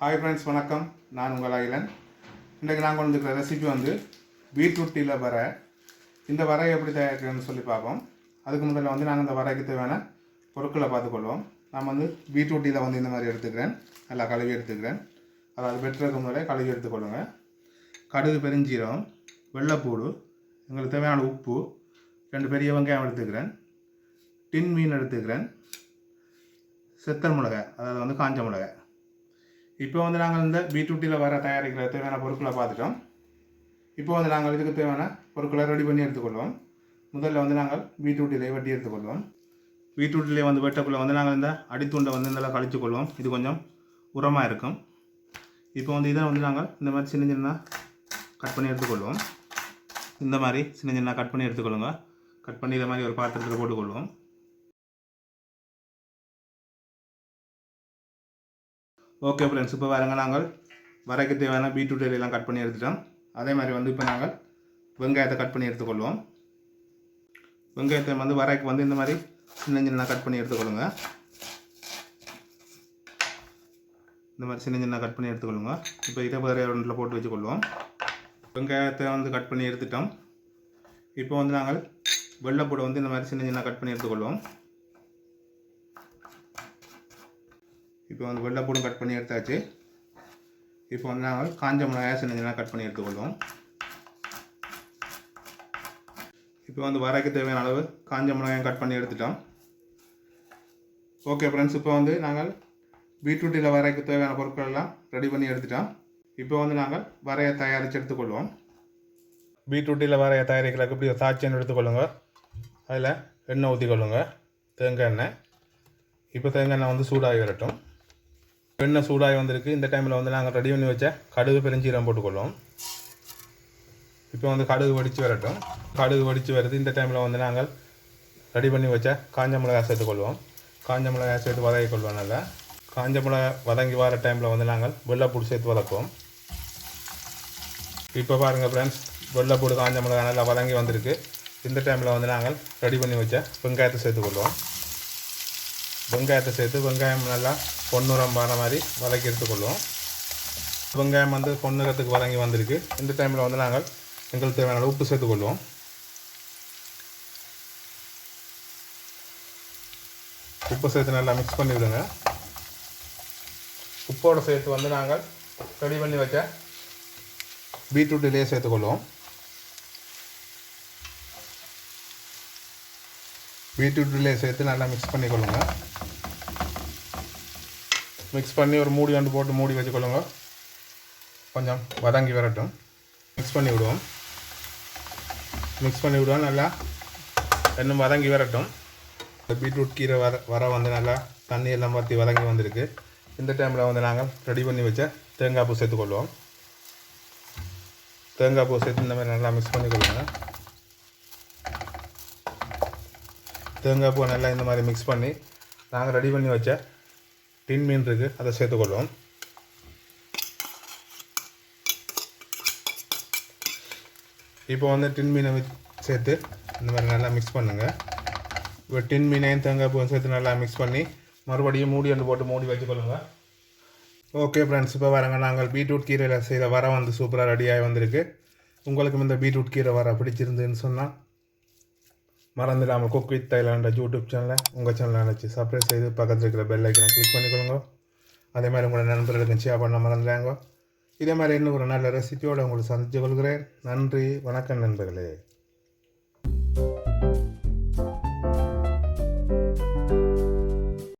Hi friends வணக்கம். நான் உங்கள் அகிலன். இன்றைக்கு நாங்கள் வந்துருக்கிற ரெசிபி வந்து பீட்ரூட் டீயில் வர. இந்த வரை எப்படி தயாரிக்கிறதுன்னு சொல்லி பார்ப்போம். அதுக்கு முதல்ல வந்து நாங்கள் இந்த வரைக்கு தேவையான பொருட்களை பார்த்துக்கொள்வோம். நான் வந்து பீட்ரூட்டியில் வந்து இந்த மாதிரி எடுத்துக்கிறேன். நல்லா கழுவி எடுத்துக்கிறேன். அதாவது வெட்டுறதுக்கு முன்னாலே கழுவி எடுத்துக்கொள்ளுங்க. கடுகு பெருஞ்சீரம் வெள்ளைப்பூடு எங்களுக்கு தேவையான உப்பு ரெண்டு பெரிய வெங்காயம் எடுத்துக்கிறேன். டின் மீன் எடுத்துக்கிறேன். செத்தல் மிளகாய் அதாவது வந்து காஞ்ச மிளகாய். இப்போ வந்து நாங்கள் இந்த பீட்ரூட்டில் வர தயாரிக்கிற தேவையான பொருட்களை பார்த்துட்டோம். இப்போ வந்து நாங்கள் இதுக்கு தேவையான பொருட்களை ரெடி பண்ணி எடுத்துக்கொள்வோம். முதல்ல வந்து நாங்கள் பீட்ரூட்டிலே வெட்டி எடுத்துக்கொள்வோம். பீட்ரூட்டிலே வந்து வெட்டக்குள்ளே வந்து நாங்கள் இந்த அடித்துண்டை வந்து இதெல்லாம் கழித்து கொள்வோம். இது கொஞ்சம் உரமாக இருக்கும். இப்போ வந்து இதை வந்து நாங்கள் இந்த மாதிரி சின்ன சின்ன கட் பண்ணி எடுத்துக்கொள்வோம். இந்த மாதிரி சின்ன சின்ன கட் பண்ணி எடுத்துக்கொள்ளுங்க. கட் பண்ணி இதை மாதிரி ஒரு பாத்திரத்தில் போட்டுக்கொள்வோம். ஓகே ஃப்ரெண்ட்ஸ் இப்போ வரங்க நாங்கள் வரைக்கு தேவையான பீட்ரூட் எல்லாம் கட் பண்ணி எடுத்துட்டோம். அதே மாதிரி வந்து இப்போ நாங்கள் வெங்காயத்தை கட் பண்ணி எடுத்துக்கொள்வோம். வெங்காயத்தை வந்து வரைக்கு வந்து இந்த மாதிரி சின்ன சின்ன கட் பண்ணி எடுத்துக்கொள்ளுங்க. இந்த மாதிரி சின்ன சின்ன கட் பண்ணி எடுத்துக்கொள்ளுங்க. இப்போ இதை வேறு ஒன்றில் போட்டு வச்சுக்கொள்வோம். வெங்காயத்தை வந்து கட் பண்ணி எடுத்துட்டோம். இப்போ வந்து நாங்கள் வெள்ளைப்பூடை வந்து இந்த மாதிரி சின்ன சின்ன கட் பண்ணி எடுத்துக்கொள்வோம். இப்போ வந்து வெள்ளைப்பூடும் கட் பண்ணி எடுத்தாச்சு. இப்போ வந்து நாங்கள் காஞ்ச மிளகாய் சின்ன சின்ன கட் பண்ணி எடுத்துக்கொள்வோம். இப்போ வந்து வரைக்கு தேவையான அளவு காஞ்ச மிளகாயம் கட் பண்ணி எடுத்துட்டோம். ஓகே ஃப்ரெண்ட்ஸ் இப்போ வந்து நாங்கள் பீட்ரூட்டில் வரைக்கு தேவையான பொருட்கள் எல்லாம் ரெடி பண்ணி எடுத்துட்டோம். இப்போ வந்து நாங்கள் வரையை தயாரித்து எடுத்துக்கொள்வோம். பீட்ரூட்டில் வரைய தயாரிக்கிறதுக்கு இப்படி ஒரு சாட்சியம் எடுத்துக்கொள்ளுங்க. அதில் எண்ணெய் ஊற்றிக்கொள்ளுங்க தேங்காய் எண்ணெய். இப்போ தேங்காய் எண்ணெய் வந்து சூடாகி வரட்டும். எண்ணெய் சூடாகி வந்திருக்கு. இந்த டைமில் வந்து நாங்கள் ரெடி பண்ணி வச்ச கடுகு பெருஞ்சீரம் போட்டுக்கொள்வோம் இப்போ வந்து கடுகு வடித்து வரட்டும். கடுகு வடித்து வருது இந்த டைமில் வந்து நாங்கள் ரெடி பண்ணி வச்ச காஞ்ச மிளகாய் சேர்த்துக்கொள்வோம். காஞ்ச மிளகாய் சேர்த்து வதக்கி கொள்வோம் நல்லா. காஞ்ச மிளகாய் வதங்கி வர டைமில் வந்து நாங்கள் வெள்ளைப்பூடு சேர்த்து வதக்குவோம். இப்போ பாருங்கள் ஃப்ரெண்ட்ஸ் வெள்ளைப்பூடு காஞ்ச மிளகாய் நல்லா வதங்கி வந்திருக்கு. இந்த டைமில் வந்து நாங்கள் ரெடி பண்ணி வச்ச வெங்காயத்தை சேர்த்துக்கொள்வோம். வெங்காயத்தை சேர்த்து வெங்காயம் நல்லா பொன்னுரம் வர மாதிரி வதக்கி எடுத்துக்கொள்வோம். வெங்காயம் வந்து பொன்னுரத்துக்கு வதங்கி வந்திருக்கு. இந்த டைமில் வந்து நாங்கள் எங்களுக்கு தேவையான உப்பு சேர்த்துக்கொள்வோம். உப்பு சேர்த்து நல்லா மிக்ஸ் பண்ணி விடுங்க. உப்போடு சேர்த்து வந்து நாங்கள் ரெடி பண்ணி வச்ச பீட்ரூட்டிலேயே சேர்த்துக்கொள்வோம். பீட்ரூட்டிலே சேர்த்து நல்லா மிக்ஸ் பண்ணிக்கொள்ளுங்க. மிக்ஸ் பண்ணி ஒரு மூடி வந்து போட்டு மூடி வச்சுக்கொள்ளுங்க. கொஞ்சம் வதங்கி வரட்டும். மிக்ஸ் பண்ணி விடுவோம். மிக்ஸ் பண்ணி விடுவோம் நல்லா இன்னும் வதங்கி வரட்டும். இந்த பீட்ரூட் கீரை வர வர வந்து நல்லா தண்ணி எல்லாம் பற்றி வதங்கி வந்திருக்கு. இந்த டைமில் வந்து நாங்கள் ரெடி பண்ணி வச்ச தேங்காய் பூ சேர்த்துக்கொள்வோம். தேங்காய் பூ சேர்த்து இந்த மாதிரி நல்லா மிக்ஸ் பண்ணிக்கொள்ளுங்க. தேங்காய் பூ நல்லா இந்த மாதிரி மிக்ஸ் பண்ணி நாங்கள் ரெடி பண்ணி வச்ச டின் மீன் இருக்குது அதை சேர்த்துக்கொள்வோம். இப்போ வந்து டின் மீனை வச்சு சேர்த்து இந்த மாதிரி நல்லா மிக்ஸ் பண்ணுங்கள் இப்போ டின் மீனையும் தேங்காய் பூவும் சேர்த்து நல்லா மிக்ஸ் பண்ணி மறுபடியும் மூடி வந்து போட்டு மூடி வச்சுக்கொள்ளுங்க ஓகே ஃப்ரெண்ட்ஸ் இப்போ வரங்க நாங்கள் பீட்ரூட் கீரையில் செய்கிற வர வந்து சூப்பராக ரெடியாகி வந்திருக்கு. உங்களுக்கும் இந்த பீட்ரூட் கீரை வர பிடிச்சிருந்துன்னு சொன்னால் மறந்துடாமல் குக் வித் தைலாண்ட யூடியூப் சேனலை உங்கள் சேனலை அழைச்சி சப்ஸ்கிரைப் செய்து பக்கத்தில் இருக்கிற பெல் ஐக்கனை கிளிக் பண்ணிக்கொள்ளுங்க. அதே மாதிரி உங்களோட நண்பர்களுக்கும் ஷேர் பண்ண மறந்துடாங்க. இதே மாதிரி இன்னும் ஒரு நல்ல ரெசிபியோடு உங்களுக்கு சந்தித்து கொள்கிறேன். நன்றி வணக்கம் நண்பர்களே.